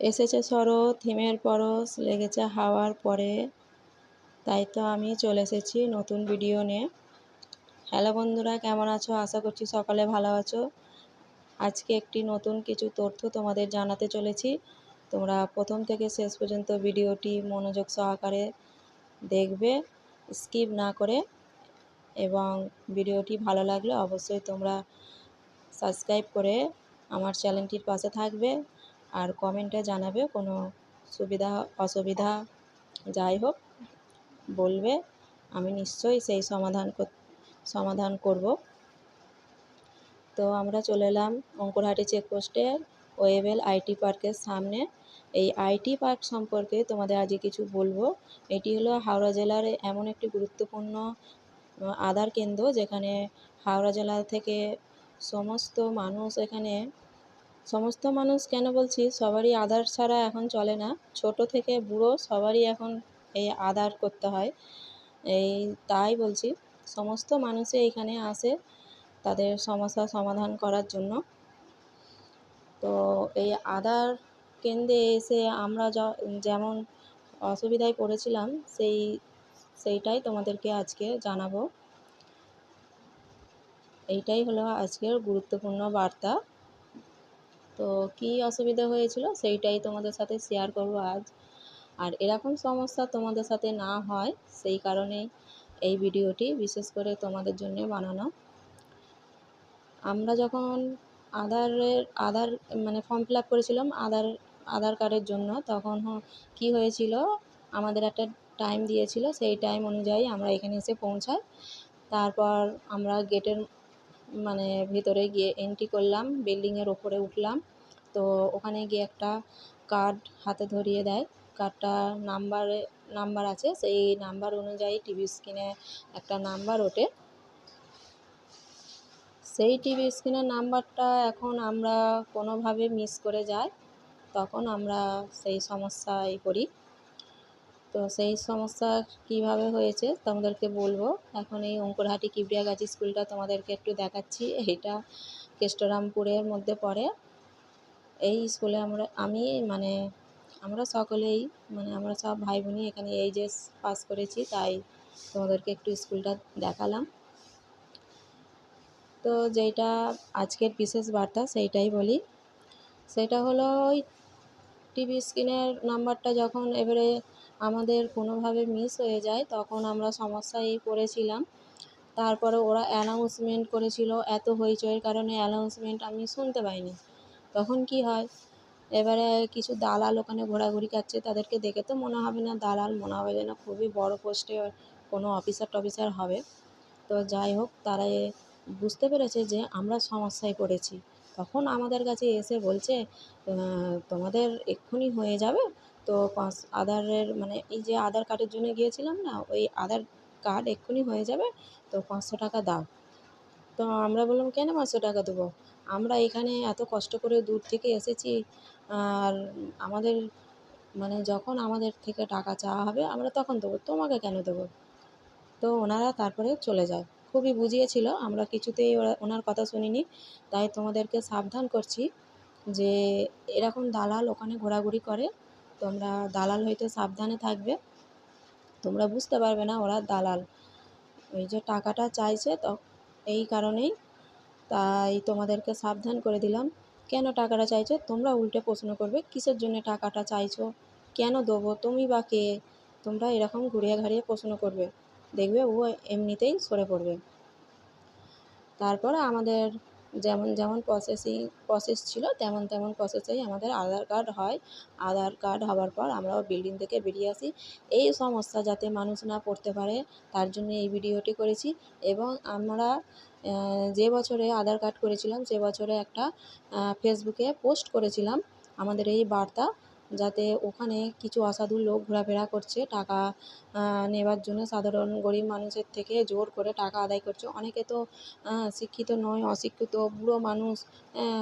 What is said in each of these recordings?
এসেছে শরৎ হিমের পরশ লেগেছে হাওয়ার পরে। তাই তো আমি চলে এসেছি নতুন ভিডিও নিয়ে। হ্যালো বন্ধুরা, কেমন আছো? আশা করছি সকালে ভালো আছো। আজকে একটি নতুন কিছু তথ্য তোমাদের জানাতে চলেছি। তোমরা প্রথম থেকে শেষ পর্যন্ত ভিডিওটি মনোযোগ সহকারে দেখবে, স্কিপ না করে। এবং ভিডিওটি ভালো লাগলে অবশ্যই তোমরা সাবস্ক্রাইব করে আমার চ্যানেলটির পাশে থাকবে। আর কমেন্টে জানাবে কোনো সুবিধা, অসুবিধা যাই হোক, বলবে, আমি নিশ্চয়ই সেই সমাধান সমাধান করব। তো আমরা চলে এলাম অঙ্কুরহাটি চেকপোস্টে ওয়েবেল আইটি পার্কের সামনে। এই আইটি পার্ক সম্পর্কে তোমাদের আজকে কিছু বলব। এটি হলো হাওড়া জেলার এমন একটি গুরুত্বপূর্ণ আধার কেন্দ্র যেখানে হাওড়া জেলা থেকে সমস্ত মানুষ এখানে সমস্ত মানুষ কেন বলছি, সবারই আধার ছাড়া এখন চলে না। ছোট থেকে বুড়ো সবারই এখন এই আধার করতে হয়। এই তাই বলছি, সমস্ত মানুষই এখানে আসে তাদের সমস্যা সমাধান করার জন্য। তো এই আধার কেন্দ্রে এসে আমরা যেমন অসুবিধায় পড়েছিলাম, সেই, সেইটাই তোমাদেরকে আজকে জানাব। এইটাই হলো আজকের গুরুত্বপূর্ণ বার্তা। তো কী অসুবিধা হয়েছিল সেইটাই তোমাদের সাথে শেয়ার করব আজ। আর এরকম সমস্যা তোমাদের সাথে না হয়, সেই কারণেই এই ভিডিওটি বিশেষ করে তোমাদের জন্য বানানো। আমরা যখন আধারের আধার মানে ফর্ম ফিল আপ করেছিলাম আধার আধার কার্ডের জন্য, তখন কি হয়েছিল, আমাদের একটা টাইম দিয়েছিল, সেই টাইম অনুযায়ী আমরা এখানে এসে পৌঁছাই। তারপর আমরা গেটের মানে ভিতরে গিয়ে এন্ট্রি করলাম বিল্ডিংয়ের ওপরে উঠলাম। তো ওখানে গিয়ে একটা কার্ড হাতে ধরিয়ে দেয়। কার্ডটা নাম্বারে নাম্বার আছে। সেই নাম্বার অনুযায়ী টিভি স্ক্রিনে একটা নাম্বার ওঠে। সেই টিভি স্ক্রিনের নাম্বারটা এখন আমরা কোনোভাবে মিস করে যাই, তখন আমরা সেই সমস্যায় পড়ি। তো সেই সমস্যা কীভাবে হয়েছে তোমাদেরকে বলব। এখন এই অঙ্কুরহাটি কিবড়িয়া কিবরিয়াগাছি স্কুলটা তোমাদেরকে একটু দেখাচ্ছি। এটা কেষ্টরামপুরের মধ্যে পড়ে। এই স্কুলে আমরা, আমি মানে আমরা সকলেই মানে আমরা সব ভাই বোনই এখানে এইচএস পাস করেছি, তাই তোমাদেরকে একটু স্কুলটা দেখালাম। তো যেটা আজকের বিশেষ বার্তা, সেইটাই বলি। সেটা হলো ওই টিভি স্ক্রিনের নাম্বারটা যখন এবারে আমাদের কোনোভাবে মিস হয়ে যায়, তখন আমরা সমস্যায় পড়েছিলাম। তারপরে ওরা অ্যানাউন্সমেন্ট করেছিল এত হইচইয়ের কারণে অ্যানাউন্সমেন্ট আমি শুনতে পাইনি। তখন কি হয়, এবারে কিছু দালাল ওখানে ঘোরাঘুরি করছে, তাদেরকে দেখে তো মনে হবে না দালাল, মনে হবে যেন খুবই বড় পোস্টে কোনো অফিসার টফিসার হবে। তো যাই হোক, তারা বুঝতে পেরেছে যে আমরা সমস্যায় পড়েছি। তখন আমাদের কাছে এসে বলছে তোমাদের এক্ষুনি হয়ে যাবে? তো পাঁচ আধারের মানে এই যে আধার কার্ডের জন্য গিয়েছিলাম না, ওই আধার কার্ড এক্ষুনি হয়ে যাবে, তো পাঁচশো টাকা দাও। তো আমরা বললাম, কেন পাঁচশো টাকা দেবো? আমরা এখানে এত কষ্ট করে দূর থেকে এসেছি, আর আমাদের মানে যখন আমাদের থেকে টাকা চাওয়া হবে, আমরা তখন দেবো, তোমাকে কেন দেবো? তো ওনারা তারপরে চলে যায়। খুবই বুঝিয়েছিল, আমরা কিছুতেই ওরা, ওনার কথা শুনিনি, তাই তোমাদেরকে সাবধান করছি যে এরকম দালাল ওখানে ঘোরাঘুরি করে তোমরা দালাল হইতে সাবধানে থাকবে। তোমরা বুঝতে পারবে না ওরা দালাল। ওই যে টাকাটা চাইছে তো এই কারণেই তাই তোমাদেরকে সাবধান করে দিলাম। কেন টাকাটা চাইছো? তোমরা উল্টে প্রশ্ন করবে, কিসের জন্য টাকাটা চাইছো? কেন দেবো? তুমি বা কে? তোমরা এরকম ঘুরিয়ে ঘাড়িয়ে প্রশ্ন করবে। দেখবে ও এমনিতেই সরে পড়বে। তারপর আমাদের যেমন যেমন প্রসেসিং প্রসেস ছিল, তেমন তেমন প্রসেসেই আমাদের আধার কার্ড হয়। আধার কার্ড হওয়ার পর আমরাও বিল্ডিং থেকে বেরিয়ে আসি। এই সমস্যা যাতে মানুষ না পড়তে পারে, তার জন্য এই ভিডিওটি করেছি। এবং আমরা যে বছরে আধার কার্ড করেছিলাম, সে বছরে একটা ফেসবুকে পোস্ট করেছিলাম। আমাদের এই বার্তা যাতে ওখানে কিছু অসাধু লোক ঘোরাফেরা করছে, টাকা নেবার জন্য সাধারণ গরিব মানুষের থেকে জোর করে টাকা আদায় করছে। অনেকে তো শিক্ষিত নয়, অশিক্ষিত, বুড়ো মানুষ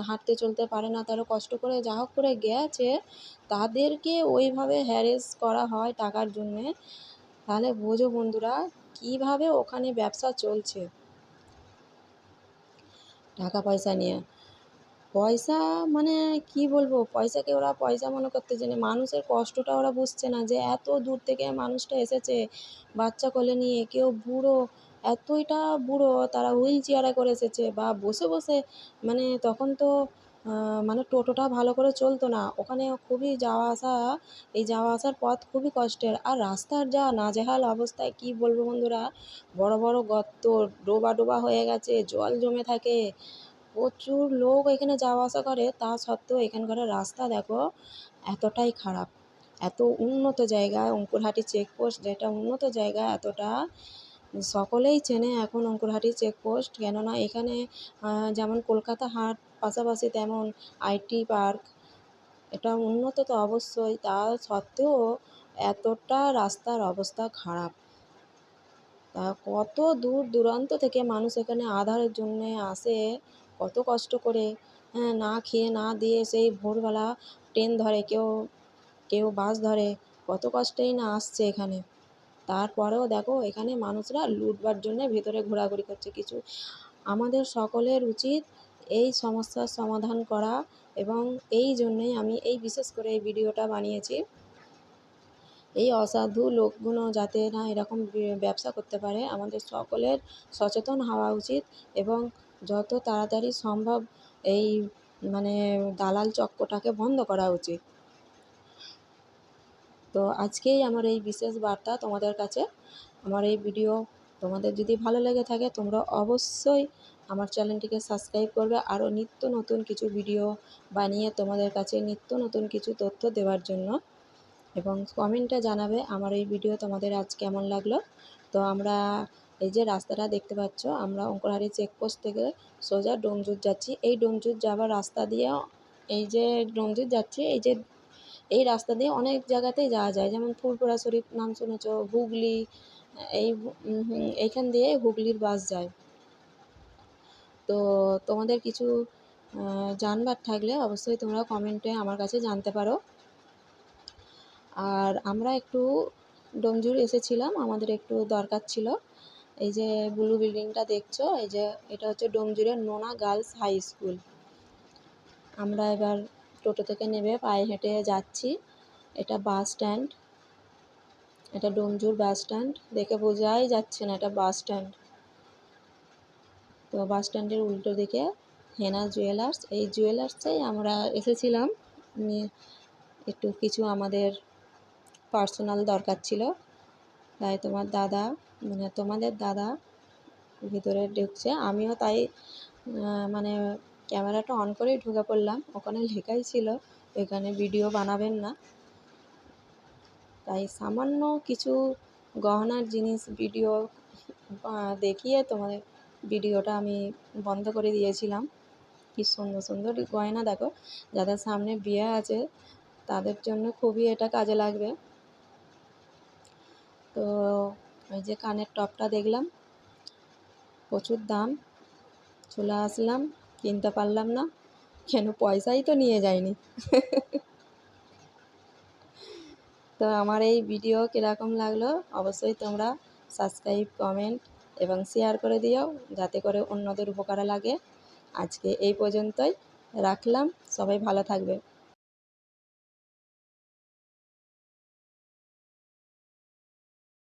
হাঁটতে চলতে পারে না, তারা কষ্ট করে যা হোক করে গেছে, তাদেরকে ওইভাবে হ্যারেস করা হয় টাকার জন্যে। তাহলে বোঝো বন্ধুরা, কীভাবে ওখানে ব্যবসা চলছে? টাকা পয়সা নিয়ে। পয়সা মানে কী বলব? পয়সাকে ওরা পয়সা মনে করতে জানে। মানুষের কষ্টটা ওরা বুঝছে না যে এত দূর থেকে মানুষটা এসেছে বাচ্চা কোলে নিয়ে। কেউ বুড়ো, এতইটা বুড়ো, তারা হুইল চেয়ারে করে এসেছে বা বসে বসে মানে তখন তো মানে টোটোটা ভালো করে চলতো না। ওখানে খুবই যাওয়া আসা, এই যাওয়া আসার পথ খুবই কষ্টের। আর রাস্তার যা নাজেহাল অবস্থায় কী বলব বন্ধুরা? বড় বড় গর্ত, ডোবা ডোবা হয়ে গেছে, জল জমে থাকে। প্রচুর লোক এখানে যাওয়া আসা করে। তা সত্ত্বেও এখানকার রাস্তা দেখো এতটাই খারাপ। এত উন্নত জায়গায় অঙ্কুরহাটি চেকপোস্ট যেটা উন্নত জায়গা এতটা সকলেই চেনে এখন অঙ্কুরহাটি চেকপোস্ট কেননা এখানে যেমন কলকাতা হাট পাশাপাশি তেমন আইটি পার্ক এটা উন্নত তো অবশ্যই। তা সত্ত্বেও এতটা রাস্তার অবস্থা খারাপ। তা কত দূর দূরান্ত থেকে মানুষ এখানে আধারের জন্যে আসে কত কষ্ট করে হ্যাঁ না খেয়ে না দিয়ে সেই ভোরবেলা ট্রেন ধরে, কেউ কেউ বাস ধরে, কত কষ্টেই না আসছে এখানে। তারপরেও দেখো, এখানে মানুষরা লুটবার জন্যে ভেতরে ঘোরাঘুরি করছে। কিছু, আমাদের সকলের উচিত এই সমস্যার সমাধান করা এবং এই জন্যেই আমি এই বিশেষ করে এই ভিডিওটা বানিয়েছি। এই অসাধু লোকগুলো যাতে না এরকম ব্যবসা করতে পারে, আমাদের সকলের সচেতন হওয়া উচিত এবং যত তাড়াতাড়ি সম্ভব এই মানে দালাল চক্রটাকে বন্ধ করা উচিত। তো আজকেই আমার এই বিশেষ বার্তা তোমাদের কাছে। আমার এই ভিডিও তোমাদের যদি ভালো লেগে থাকে, তোমরা অবশ্যই আমার চ্যানেলটিকে সাবস্ক্রাইব করবে। আরও নিত্য নতুন কিছু ভিডিও বানিয়ে তোমাদের কাছে নিত্য নতুন কিছু তথ্য দেওয়ার জন্য। এবং কমেন্টে জানাবে আমার এই ভিডিও তোমাদের আজ কেমন লাগল। তো আমরা এই যে রাস্তাটা দেখতে পাচ্ছ, আমরা অঙ্কুরহারি চেকপোস্ট থেকে সোজা ডোমজুর যাচ্ছি। এই ডোমজুর যাওয়ার রাস্তা দিয়ে, এই যে ডোমজুর যাচ্ছি, এই যে, এই রাস্তা দিয়ে অনেক জায়গাতেই যাওয়া যায়। যেমন ফুলপুরা শরীফ নাম শুনেছ, হুগলি, এই এইখান দিয়ে হুগলির বাস যায়। তো তোমাদের কিছু জানবার থাকলে অবশ্যই তোমরা কমেন্টে আমার কাছে জানতে পারো। আর আমরা একটু ডোমজুর এসেছিলাম, আমাদের একটু দরকার ছিল। এই যে ব্লু বিল্ডিংটা দেখছ? এই যে এটা হচ্ছে ডোমজুরের নোনা গার্লস হাই স্কুল। আমরা এবার টোটো থেকে নেমে পায়ে হেঁটে যাচ্ছি। এটা বাস স্ট্যান্ড। এটা ডোমজুর বাস স্ট্যান্ড। দেখে বোঝাই যাচ্ছে না এটা বাস স্ট্যান্ড। তো বাস স্ট্যান্ডের উল্টো দিকে হেনা জুয়েলার্স। এই জুয়েলার্সেই আমরা এসেছিলাম। একটু কিছু আমাদের পার্সোনাল দরকার ছিল। তাই তোমার দাদা মানে তোমাদের দাদা ভিতরে ঢুকছে, আমিও তাই মানে ক্যামেরাটা অন করেই ঢুকে পড়লাম। ওখানে লেখাই ছিল, এখানে ভিডিও বানাবেন না। তাই সামান্য কিছু গহনার জিনিস ভিডিও দেখিয়ে তোমাদের ভিডিওটা আমি বন্ধ করে দিয়েছিলাম। কি সুন্দর সুন্দর গয়না দেখো, যাদের সামনে বিয়ে আছে, তাদের জন্য খুবই এটা কাজে লাগবে। তো ওই যে কানের টপটা দেখলাম, প্রচুর দাম, চলে আসলাম, কিনতে পারলাম না, কেন পয়সাই তো নিয়ে যায়নি তো আমার এই ভিডিও কীরকম লাগল অবশ্যই তোমরা সাবস্ক্রাইব কমেন্ট এবং শেয়ার করে দিও, যাতে করে অন্যদের উপকারে লাগে। আজকে এই পর্যন্তই, রাখলাম, সবাই ভালো থাকবে।